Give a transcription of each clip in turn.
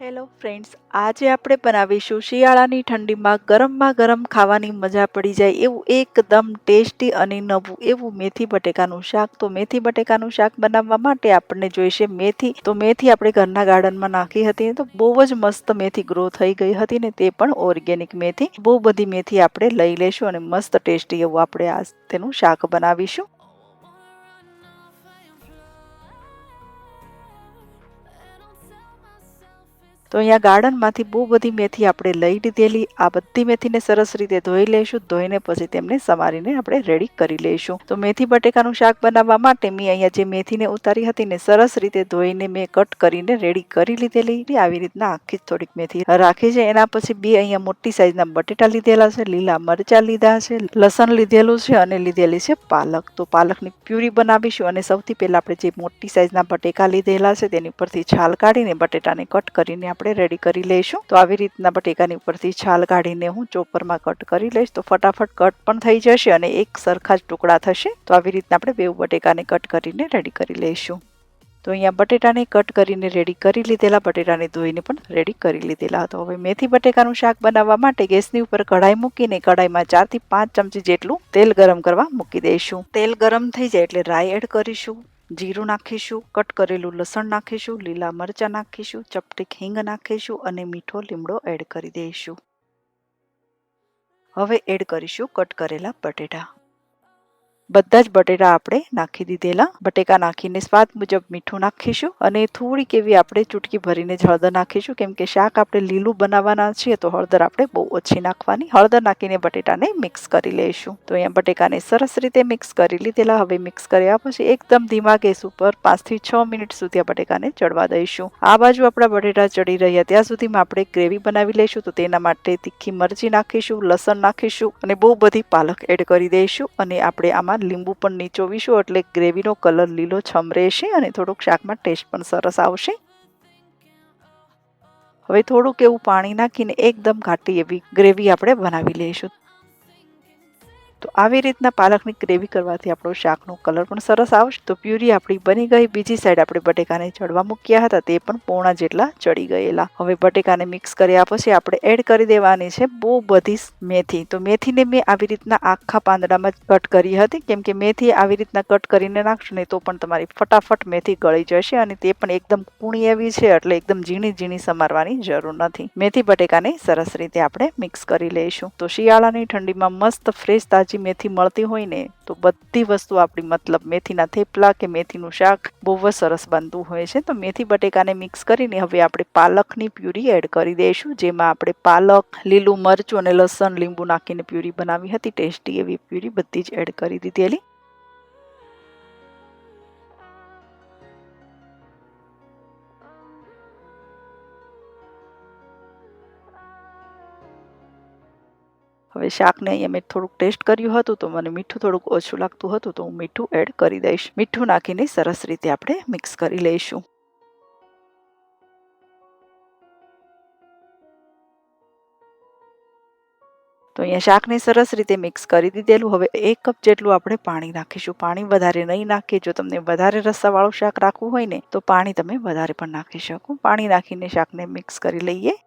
Hello friends આજે આપણે બનાવીશું શિયાળાની ઠંડીમાં ગરમમાં ગરમ ખાવાની મજા પડી જાય એવું એકદમ ટેસ્ટી અને નવું એવું મેથી બટેકાનું શાક. તો મેથી બટેકાનું શાક બનાવવા માટે આપણને જોઈશે મેથી. તો મેથી આપણે ઘરના ગાર્ડનમાં નાખી હતી તો બહુ જ મસ્ત મેથી ગ્રો થઈ ગઈ હતી ને તે પણ ઓર્ગેનિક મેથી. બહુ બધી મેથી આપણે લઈ લેશું અને મસ્ત ટેસ્ટી એવું આપણે આ તેનું શાક બનાવીશું. તો અહીંયા ગાર્ડનમાંથી બહુ બધી મેથી આપણે લઈ લીધેલી. આ બધી મેથીને સરસ રીતે ધોઈ લઈશું. ધોઈને પછી તેમને સમારીને આપણે રેડી કરી લઈશું. તો મેથી બટેકાનું શાક બનાવવા માટે મેં અહીંયા જે મેથીને ઉતારી હતી ને સરસ રીતે ધોઈને મેં કટ કરીને રેડી કરી લીધેલી. આવી રીતના આખી થોડીક મેથી રાખી છે. એના પછી બે અહીંયા મોટી સાઈઝના બટેટા લીધેલા છે, લીલા મરચા લીધા છે, લસણ લીધેલું છે અને લીધેલી છે પાલક. તો પાલકની પ્યુરી બનાવીશું અને સૌથી પહેલા આપણે જે મોટી સાઈઝના બટેકા લીધેલા છે તેની પરથી છાલ કાઢીને બટેટાને કટ કરીને આપણે રેડી કરી લઈશું. તો આવી રીતના બટેકાની ઉપરથી છાલ કાઢીને હું ચોપરમાં કટ કરી લઈશ. તો ફટાફટ કટ પણ થઈ જશે અને એક સરખા જ ટુકડા થશે. તો આવી રીતના આપણે બેઉ બટેકાને કટ કરીને રેડી કરી લઈશું. તો અહીંયા બટેટાને કટ કરીને રેડી કરી લીધેલા, બટેટાને ધોઈને પણ રેડી કરી લીધેલા. તો હવે મેથી બટેકાનું શાક બનાવવા માટે ગેસની ઉપર કઢાઈ મૂકીને કઢાઈમાં ચારથી પાંચ ચમચી જેટલું તેલ ગરમ કરવા મૂકી દઈશું. તેલ ગરમ થઈ જાય એટલે રાઈ એડ કરીશું. જીરું નાખીશું, કટ કરેલું લસણ નાખીશું, લીલા મરચાં નાખીશું ચપટીક હિંગ નાખીશું અને મીઠો લીમડો એડ કરી દઈશું. હવે એડ કરીશું કટ કરેલા બટેટા. બધા જ બટેટા આપણે નાખી દીધેલા. બટેકા નાખીને સ્વાદ મુજબ મીઠું નાખીશું અને થોડીક એવી આપણે ચૂટકી ભરીને જ હળદર નાખીશું. કેમ કે શાક આપણે લીલું બનાવવાના છીએ તો હળદર આપણે બહુ ઓછી નાખવાની. હળદર નાખીને બટેટાને મિક્સ કરી લઈશું. તો અહીંયા બટેકાને સરસ રીતે મિક્સ કરી લીધેલા. હવે મિક્સ કર્યા પછી એકદમ ધીમા ગેસ ઉપર પાંચથી છ મિનિટ સુધી આ બટેકાને ચડવા દઈશું. આ બાજુ આપણા બટેટા ચડી રહ્યા. ત્યાં સુધીમાં આપણે ગ્રેવી બનાવી લઈશું. તો તેના માટે તીખી મરચી નાખીશું, લસણ નાખીશું અને બહુ બધી પાલક એડ કરી દઈશું અને આપણે આમાં લીંબુ પણ નીચોવીશું એટલે ગ્રેવીનો કલર લીલો છમ રહેશે અને થોડુંક શાકમાં ટેસ્ટ પણ સરસ આવશે. હવે થોડુંક એવું પાણી નાખીને એકદમ ઘાટી એવી ગ્રેવી આપણે બનાવી લઈશું. તો આવી રીતના પાલકની ગ્રેવી કરવાથી આપણો શાકનો કલર પણ સરસ આવશે તો પ્યુરી આપણી બની ગઈ. બીજી સાઈડ આપણે બટેકાને ચડવા મૂક્યા હતા. તે પણ પોણા જેટલા ચડી ગયેલા. હવે બટેકાને મિક્સ કર્યા પછી આપણે એડ કરી દેવાની છે બહુ બધી મેથી. તો મેથીને મેં આવી રીતના આખા પાંદડામાં કટ કરી હતી. કેમ કે મેથી આવી રીતના કટ કરીને નાખશો ને તો પણ તમારી ફટાફટ મેથી ગળી જશે અને તે પણ એકદમ કૂણી એવી છે એટલે એકદમ ઝીણી ઝીણી સમારવાની જરૂર નથી. મેથી બટેકાને સરસ રીતે આપણે મિક્સ કરી લઈશું. તો શિયાળાની ઠંડીમાં મસ્ત ફ્રેશ તાજી તાજી મેથી મળતી હોય ને, તો બધી વસ્તુ આપણી, મતલબ મેથીના થેપલા કે મેથીનું શાક બહુ જ સરસ બનતું હોય છે. તો મેથી બટેકાને મિક્સ કરીને હવે આપણે પાલકની પ્યુરી એડ કરી દઈશું, જેમાં આપણે પાલક, લીલું મરચું અને લસણ લીંબુ નાખીને પ્યુરી બનાવી હતી. ટેસ્ટી એવી પ્યુરી બધી જ એડ કરી દીધેલી. હવે શાકને અહીંયા મેં થોડુંક ટેસ્ટ કર્યું હતું તો મને મીઠું થોડુંક ઓછું લાગતું હતું તો હું મીઠું એડ કરી દઈશ. મીઠું નાખીને સરસ રીતે આપણે મિક્સ કરી લઈશું. તો અહીંયા શાકને સરસ રીતે મિક્સ કરી દીધેલું. હવે એક કપ જેટલું આપણે પાણી નાખીશું. પાણી વધારે નહીં નાખીએ. જો તમને વધારે રસાવાળું શાક રાખવું હોય ને, તો પાણી તમે વધારે પણ નાખી શકો. પાણી નાખીને શાકને મિક્સ કરી લઈએ.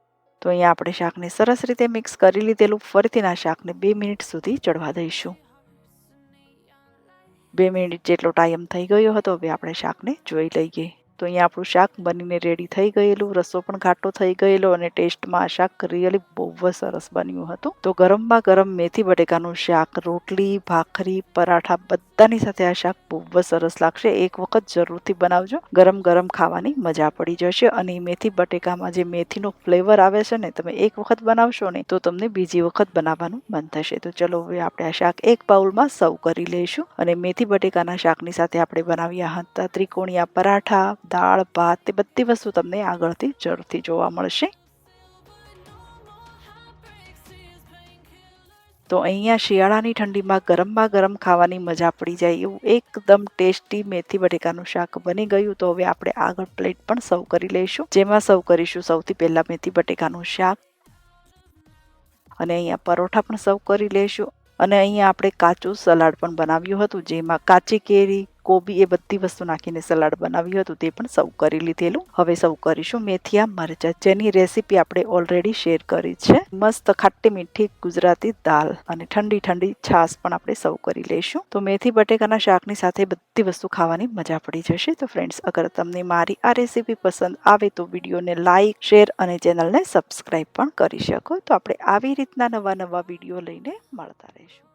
તો અહીંયા આપણે શાકને સરસ રીતે મિક્સ કરી લીધેલું. ફરીથી શાકને બે મિનિટ સુધી ચડવા દઈશું. બે મિનિટ જેટલો ટાઈમ થઈ ગયો હતો, હવે આપણે શાકને જોઈ લઈએ. તો અહીંયા આપણું શાક બનીને રેડી થઈ ગયેલું, રસો પણ ઘાટો થઈ ગયેલો અને ટેસ્ટમાં આ શાક રિયલી બહુ જ સરસ બન્યું હતું. તો ગરમમાં ગરમ મેથી બટેકાનું શાક, રોટલી, ભાખરી, પરાઠા બધાની સાથે આ શાક બહુ જ સરસ લાગશે. એક વખત જરૂરથી બનાવજો. ગરમ ગરમ ખાવાની મજા પડી જશે અને મેથી બટેકામાં જે મેથીનો ફ્લેવર આવે છે ને, તમે એક વખત બનાવશો ને તો તમને બીજી વખત બનાવવાનું મન થશે. તો ચલો હવે આપણે આ શાક એક બાઉલમાં સર્વ કરી લઈશું અને મેથી બટેકાના શાકની સાથે આપણે બનાવ્યા હતા ત્રિકોણિયા પરાઠા દાળ, ભાત તે બધી વસ્તુ તમને આગળથી જરૂરથી જોવા મળશે. તો અહીંયા શિયાળાની ઠંડીમાં ગરમમાં ગરમ ખાવાની મજા પડી જાય એવું એકદમ ટેસ્ટી મેથી બટેકાનું શાક બની ગયું. તો હવે આપણે આગળ પ્લેટ પણ સર્વ કરી લઈશું. જેમાં સર્વ કરીશું સૌથી પહેલાં મેથી બટેકાનું શાક. અને અહીંયા પરોઠા પણ સર્વ કરી લઈશું. અને અહીંયા આપણે કાચું સલાડ પણ બનાવ્યું હતું, જેમાં કાચી કેરી કોબી એ બધી વસ્તુ નાખીને સલાડ બનાવ્યું હતું, તે પણ સર્વ કરી લીધેલું. હવે સર્વ કરીશું મેથીયા, મરચા, જેની રેસીપી આપણે ઓલરેડી શેર કરી છે. મસ્ત ખાટી મીઠી ગુજરાતી દાલ અને ઠંડી ઠંડી છાશ પણ આપણે સર્વ કરી લઈશું. તો મેથી બટેકાના શાકની સાથે બધી વસ્તુ ખાવાની મજા પડી જશે. તો ફ્રેન્ડ્સ અગર તમને મારી આ રેસીપી પસંદ આવે તો વિડીયોને લાઇક શેર અને ચેનલને સબસ્ક્રાઈબ પણ કરી શકો. તો આપણે આવી રીતના નવા નવા વીડિયો લઈને મળતા રહીશું.